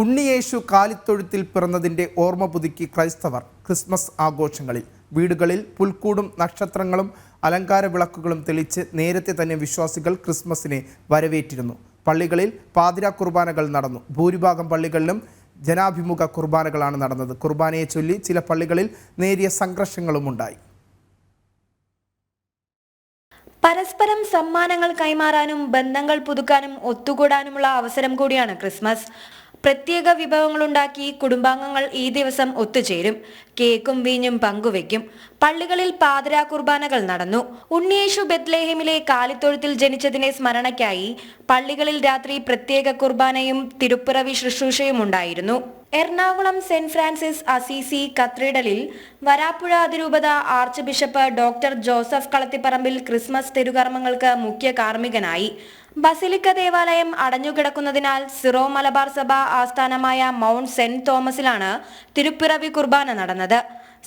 ഉണ്ണിയേശു കാലിത്തൊഴുത്തിൽ പിറന്നതിന്റെ ഓർമ്മ പുതുക്കി ക്രൈസ്തവർ ക്രിസ്മസ് ആഘോഷങ്ങളിൽ. വീടുകളിൽ പുൽക്കൂടും നക്ഷത്രങ്ങളും അലങ്കാര വിളക്കുകളും തെളിച്ച് നേരത്തെ തന്നെ വിശ്വാസികൾ ക്രിസ്മസിനെ വരവേറ്റിരുന്നു. പള്ളികളിൽ പാതിരാ കുർബാനകൾ നടന്നു. ഭൂരിഭാഗം പള്ളികളിലും ജനാഭിമുഖ കുർബാനകളാണ് നടന്നത്. കുർബാനയെ ചൊല്ലി ചില പള്ളികളിൽ നേരിയ സംഘർഷങ്ങളും ഉണ്ടായി. പരസ്പരം സമ്മാനങ്ങൾ കൈമാറാനും ബന്ധങ്ങൾ പുതുക്കാനും ഒത്തുകൂടാനുമുള്ള അവസരം കൂടിയാണ് ക്രിസ്മസ്. പ്രത്യേക വിഭവങ്ങളുണ്ടാക്കി കുടുംബാംഗങ്ങൾ ഈ ദിവസം ഒത്തുചേരും. കേക്കും വീഞ്ഞും പങ്കുവെക്കും. പള്ളികളിൽ പാതിരാ കുർബാനകൾ നടന്നു. ഉണ്ണിയേശു ബത്ലേഹിമിലെ കാലിത്തൊഴുത്തിൽ ജനിച്ചതിനെ സ്മരണയ്ക്കായി പള്ളികളിൽ രാത്രി പ്രത്യേക കുർബാനയും തിരുപ്പിറവി ശുശ്രൂഷയും ഉണ്ടായിരുന്നു. എറണാകുളം സെന്റ് ഫ്രാൻസിസ് അസീസി കത്തീഡ്രലിൽ വരാപ്പുഴ അതിരൂപത archbishop doctor Joseph Kalathiparambil Christmas തിരുകർമ്മങ്ങൾക്ക് മുഖ്യ കാർമ്മികനായി. ബസിലിക്ക ദേവാലയം അടഞ്ഞുകിടക്കുന്നതിനാൽ സിറോ മലബാർ സഭ ആസ്ഥാനമായ മൗണ്ട് സെന്റ് തോമസിലാണ് തിരുപ്പിറവി കുർബാന നടന്നത്.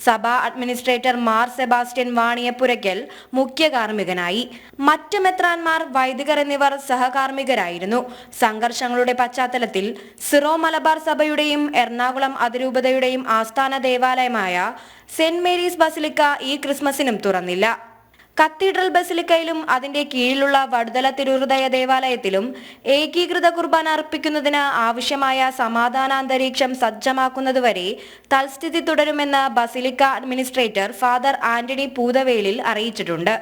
സഭാ അഡ്മിനിസ്ട്രേറ്റർ മാർ സെബാസ്റ്റ്യൻ വാണിയപ്പുരയ്ക്കൽ മുഖ്യ കാർമ്മികനായി. മറ്റ് മെത്രാൻമാർ വൈദികർ എന്നിവർ സഹകാർമ്മികരായിരുന്നു. സംഘർഷങ്ങളുടെ പശ്ചാത്തലത്തിൽ സിറോ മലബാർ സഭയുടെയും എറണാകുളം അതിരൂപതയുടെയും ആസ്ഥാന ദേവാലയമായ സെന്റ് മേരീസ് ബസിലിക്ക ഈ ക്രിസ്മസിനും തുറന്നില്ല. കത്തീഡ്രൽ ബസിലിക്കയിലും അതിന്റെ കീഴിലുള്ള വടുതല തിരുഹൃദയ ദേവാലയത്തിലും ഏകീകൃത കുർബാന അർപ്പിക്കുന്നതിന് ആവശ്യമായ സമാധാനാന്തരീക്ഷം സജ്ജമാക്കുന്നതുവരെ തൽസ്ഥിതി തുടരുമെന്ന് basilica administrator father Antony Poothavelil അറിയിച്ചിട്ടുണ്ട്.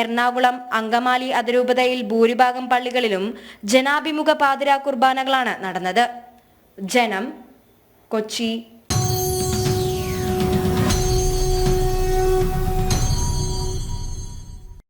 എറണാകുളം അങ്കമാലി അതിരൂപതയിൽ ഭൂരിഭാഗം പള്ളികളിലും ജനാഭിമുഖ പാതിരാ കുർബാനകളാണ് നടന്നത്. ജനം കൊച്ചി